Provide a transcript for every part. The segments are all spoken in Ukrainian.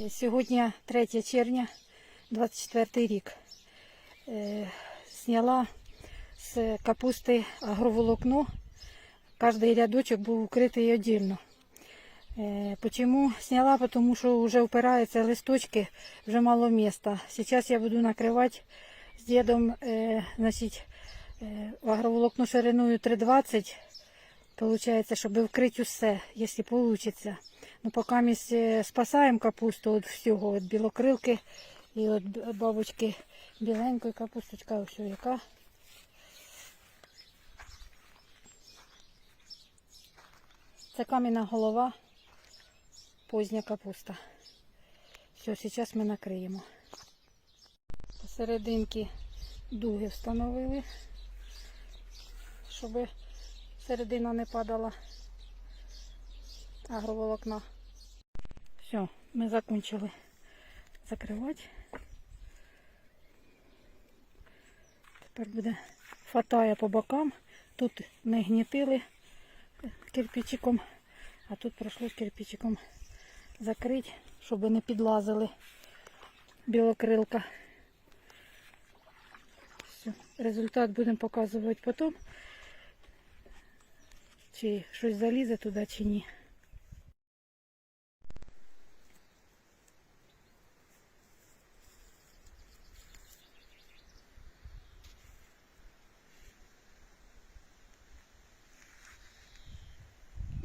Е, Сьогодні 3 червня, 24 рік. Е, Зняла з капусти агроволокно. Кожний рядочок був укритий віддільно. Е, Почему сняла? Потому что уже упираются листочки, вже мало места. Сейчас я буду накривати з дедом, е, значить, е, агроволокно шириною 3,20. Получается, щоб вкрити усе, якщо вийде. Ну, поки ми спасаємо капусту від всього, від білокрилки і від бабочки біленької капусточка, ось яка. Це кам'яна голова, позня капуста. Все, зараз ми накриємо. Посерединки дуги встановили, щоб середина не падала агроволокна. Все, ми закончили закривати. Тепер буде фатая по бокам. Тут не гнітили кирпичиком, а тут прийшлось кирпичиком закрити, щоб не підлазили білокрилка. Все. Результат будемо показувати потім, чи щось залізе туди, чи ні.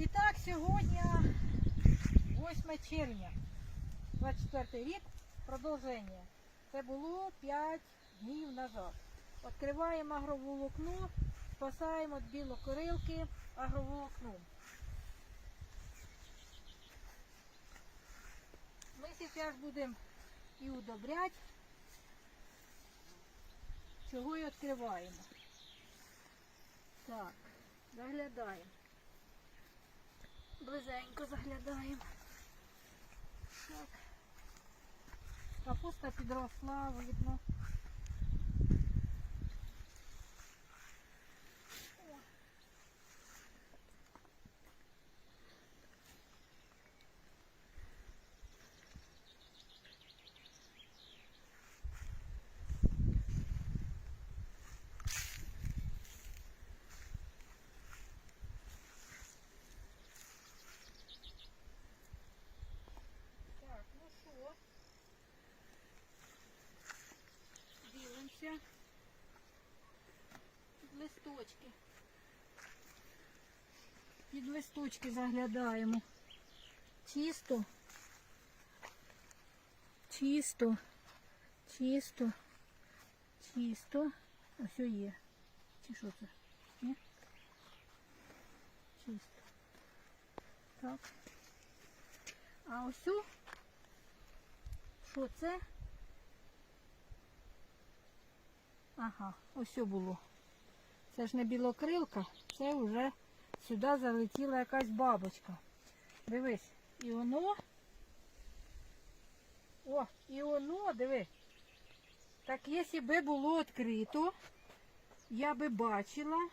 І так, сьогодні 8 червня, 24 рік, продовження. Це було 5 днів назад. Відкриваємо агроволокно, спасаємо від білокорилки агроволокном. Ми зараз будемо і удобряти, чого і відкриваємо. Так, заглядаємо. Близенько заглядаємо. Так. Капуста підросла, видно. О. Так, ну що? Дивимося. Під листочки. Під листочки заглядаємо. Чисто. Чисто. Чисто. Чисто. Ось є. Чи що це? Ні? Чисто. Так. А ось у- що це? Ага, ось було. Це ж не білокрилка, це вже сюди залетіла якась бабочка. Дивись, і воно. О, і воно, диви. Так якщо би було відкрито, я би бачила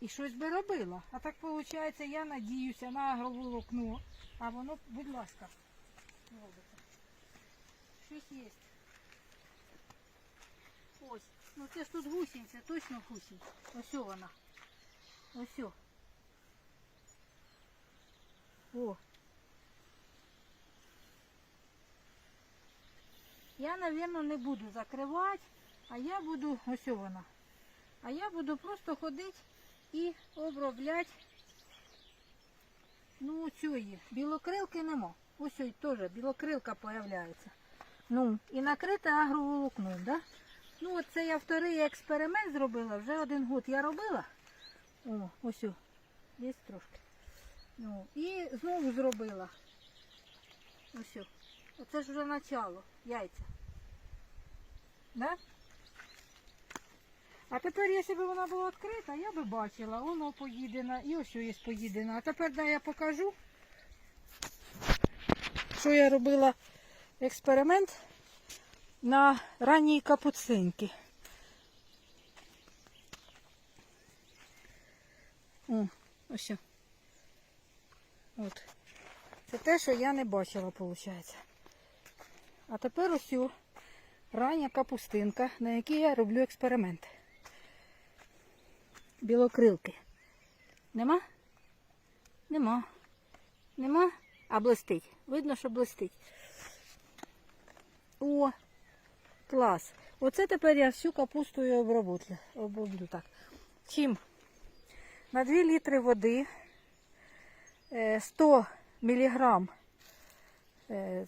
і щось би робила. А так виходить, я надіюся на агроволокно, а воно, будь ласка, робиться. Щось є. Ось. Ну це ж тут гусінця, точно гусінь. Ось вона. Ось. о. Я, напевно, не буду закривати, а я буду, ось вона. А я буду просто ходити і обробляти. Ну, цієї. Білокрилки нема. Ось ось теж білокрилка появляється. Ну, і накрите агроволокном, да? Ну, от це я вторий експеримент зробила, вже один год я робила. О, ось, о, трошки. Ну, і знову зробила. Ось. о. Оце ж вже начало, яйця. Да? А тепер, якщо б вона була відкрита, я би бачила, воно поїдена, і ось є поїдена. А тепер дай я покажу, що я робила експеримент на ранній капуцинки. О, ось. От. Це те, що я не бачила, виходить. А тепер ось рання капустинка, на якій я роблю експеримент. Білокрилки. Нема? Нема. Нема? А блистить. Видно, що блистить. О, клас. Оце тепер я всю капусту і оброблю. так. Чим? На 2 літри води е, 100 мг е,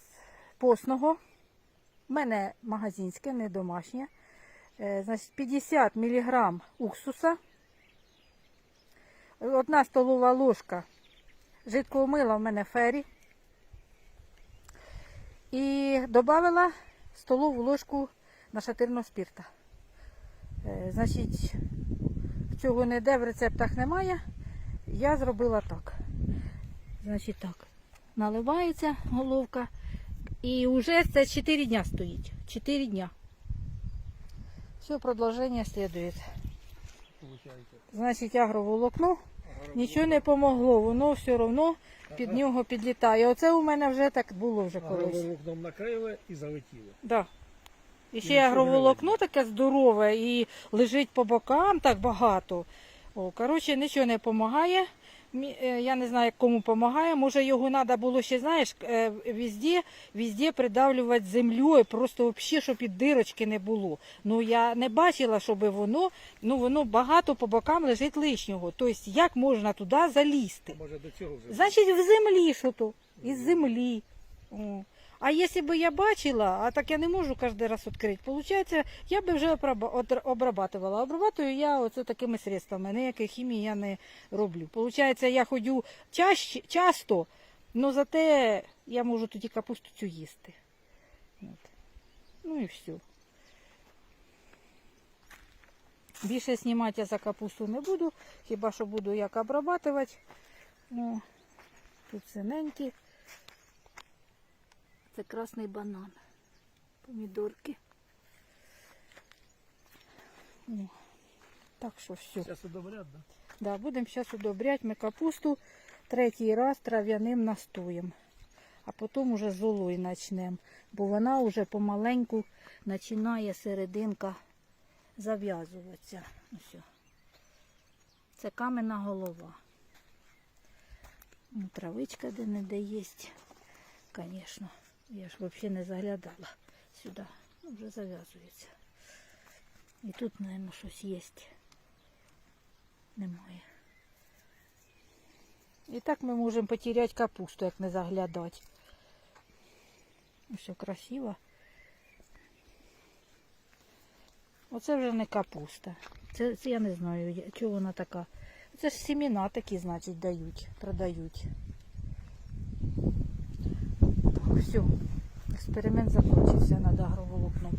постного. У мене магазинське, не домашнє. Е, Значить, 50 мг уксуса. Одна столова ложка жидкого мила в мене фері. І додала столову ложку нашатирного спірта. Е, Значить, цього ніде в рецептах немає. Я зробила так. Значить так. Наливається головка. І вже це 4 дня стоїть. 4 дня. Все, продовження слідує. Значить, агроволокно нічого не помогло, воно все одно під нього підлітає. Оце у мене вже так було вже колись. Агроволокном накрили і залетіло. Да. І ще Нічого агроволокно таке здорове і лежить по бокам так багато. О, коротше, нічого не допомагає. Я не знаю, кому допомагає. Може, його треба було ще, знаєш, е, везде, везде придавлювати землею, просто взагалі, щоб і дирочки не було. Ну я не бачила, щоб воно, ну воно багато по бокам лежить лишнього. Тобто, як можна туди залізти? Може до цього вже. Значить, в землі що то. Із землі. О. А якщо б я бачила, а так я не можу кожен раз відкрити, Получається, я би вже обрабатувала. Обрабатую я оце такими средствами, ніякої хімії я не роблю. Получається, я ходю чаще, часто, але зате я можу тоді капусту цю їсти. От. Ну і все. Більше знімати я за капусту не буду, хіба що буду як обрабатувати. Ну, тут синенькі. Це красний банан. Помідорки. О, так що все. Зараз удобрять, да? Да, будемо зараз удобряти ми капусту третій раз трав'яним настоєм. А потім уже золою почнемо, бо вона вже помаленьку починає серединка зав'язуватися. Ось. Це каменна голова. Ну, Травичка де не де є, звісно. Я ж взагалі не заглядала сюди. Вже зав'язується. І тут, мабуть, щось є. Немає. І так ми можемо потеряти капусту, як не заглядати. Все красиво. Оце вже не капуста. Це, це я не знаю, чого вона така. Це ж сімена такі, значить, дають, продають. Все, експеримент закінчився над агроволокном.